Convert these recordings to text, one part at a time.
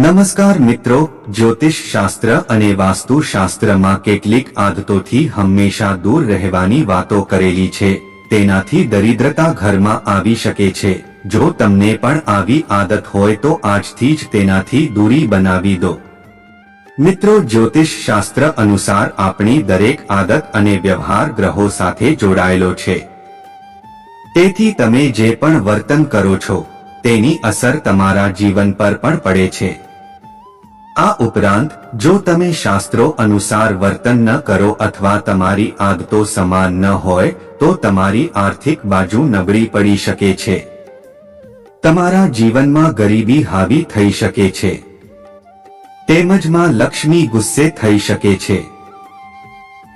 નમસ્કાર મિત્રો, જ્યોતિષ શાસ્ત્ર અને વાસ્તુ શાસ્ત્રમાં કેટલીક આદતોથી હંમેશા દૂર રહેવાની વાતો કરેલી છે. તેનાથી દરિદ્રતા ઘરમાં આવી શકે છે. જો તમને પણ આવી આદત હોય તો આજથી જ તેનાથી દૂરી બનાવી દો. મિત્રો, જ્યોતિષ શાસ્ત્ર અનુસાર આપણી દરેક આદત અને વ્યવહાર ગ્રહો સાથે જોડાયેલો છે. તેથી તમે જે પણ વર્તન કરો છો, તેની અસર તમારા જીવન પર પણ પડે છે. આ ઉપરાંત, જો તમે શાસ્ત્રો અનુસાર વર્તન ન કરો અથવા તમારી આદતો સમાન ન હોય, તો તમારી આર્થિક બાજુ નબળી પડી શકે છે. તમારા જીવનમાં ગરીબી હાવી થઈ શકે છે. તેમજમાં લક્ષ્મી ગુસ્સે થઈ શકે છે.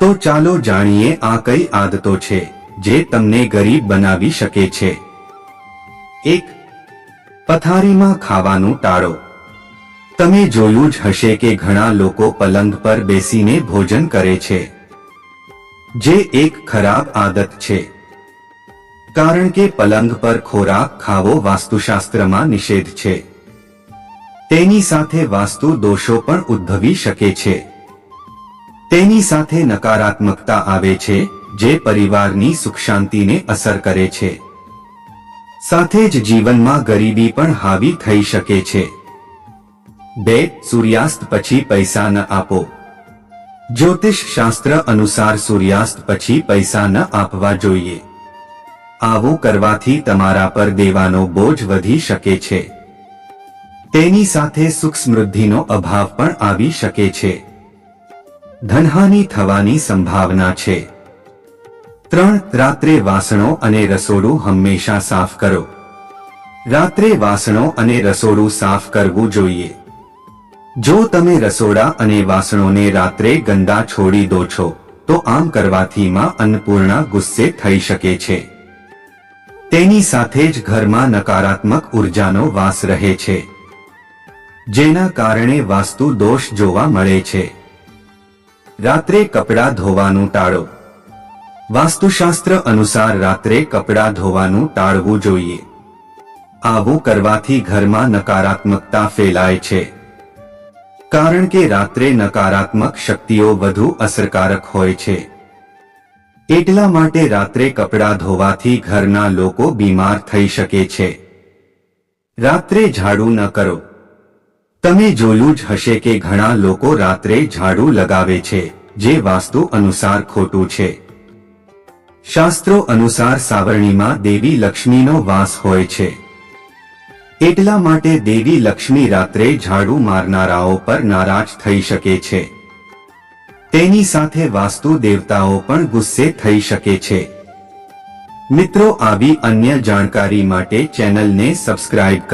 તો ચાલો જાણીએ આ કઈ આદતો છે, જે તમને ગરીબ બનાવી શકે છે. એક, પથારીમાં ખાવાનું ટાળો. તમે જોયું જ હશે કે ઘણા લોકો પલંગ પર બેસીને ભોજન કરે છે. જે એક ખરાબ આદત છે. કારણ કે પલંગ પર ખોરાક ખાવો વાસ્તુશાસ્ત્રમાં નિષેધ છે. તેની સાથે વાસ્તુ દોષો પણ ઉદ્ભવી શકે છે. તેની સાથે નકારાત્મકતા આવે છે, જે પરિવારની સુખ શાંતિને અસર કરે છે. સાથે જ જીવનમાં ગરીબી પણ હાવી થઈ શકે છે. બે, સૂર્યાસ્ત પછી પૈસા ન આપો. જ્યોતિષ શાસ્ત્ર અનુસાર સૂર્યાસ્ત પછી પૈસા ન આપવા જોઈએ. આવું કરવાથી તમારા પર દેવાનો બોજ વધી શકે છે. તેની સાથે સુખ સમૃદ્ધિનો અભાવ પણ આવી શકે છે. ધનહાનિ થવાની સંભાવના છે. ત્રણ, રાત્રે વાસણો અને રસોડું હંમેશા સાફ કરો. રાત્રે વાસણો અને રસોડું સાફ કરવું જોઈએ. જો તમે રસોડા અને વાસણોને રાત્રે ગંદા છોડી દો છો, તો આમ કરવાથી માં અન્નપૂર્ણા ગુસ્સે થઈ શકે છે. તેની સાથે જ ઘરમાં નકારાત્મક ઉર્જાનો વાસ રહે છે. જેના કારણે વાસ્તુ દોષ જોવા મળે છે. રાત્રે કપડાં ધોવાનું ટાળો. વાસ્તુશાસ્ત્ર અનુસાર રાત્રે કપડાં ધોવાનું ટાળવું જોઈએ. આવું કરવાથી ઘરમાં નકારાત્મકતા ફેલાય છે. કારણ કે રાત્રે નકારાત્મક શક્તિઓ વધુ અસરકારક હોય છે. એટલા માટે રાત્રે કપડાં ધોવાથી ઘરના લોકો બીમાર થઈ શકે છે. રાત્રે ઝાડુ ન કરો. તમે જોયું જ હશે કે ઘણા લોકો રાત્રે ઝાડુ લગાવે છે, જે વાસ્તુ અનુસાર ખોટું છે. શાસ્ત્રો અનુસાર સાવરણીમાં દેવી લક્ષ્મીનો વાસ હોય છે. એટલા માટે દેવી લક્ષ્મી રાત્રે ઝાડુ મારનારાઓ પર નારાજ થઈ શકે છે. તેની સાથે વાસ્તુ દેવતાઓ પણ ગુસ્સે થઈ શકે છે. મિત્રો, આવી અન્ય જાણકારી માટે ચેનલને સબસ્ક્રાઇબ કરો.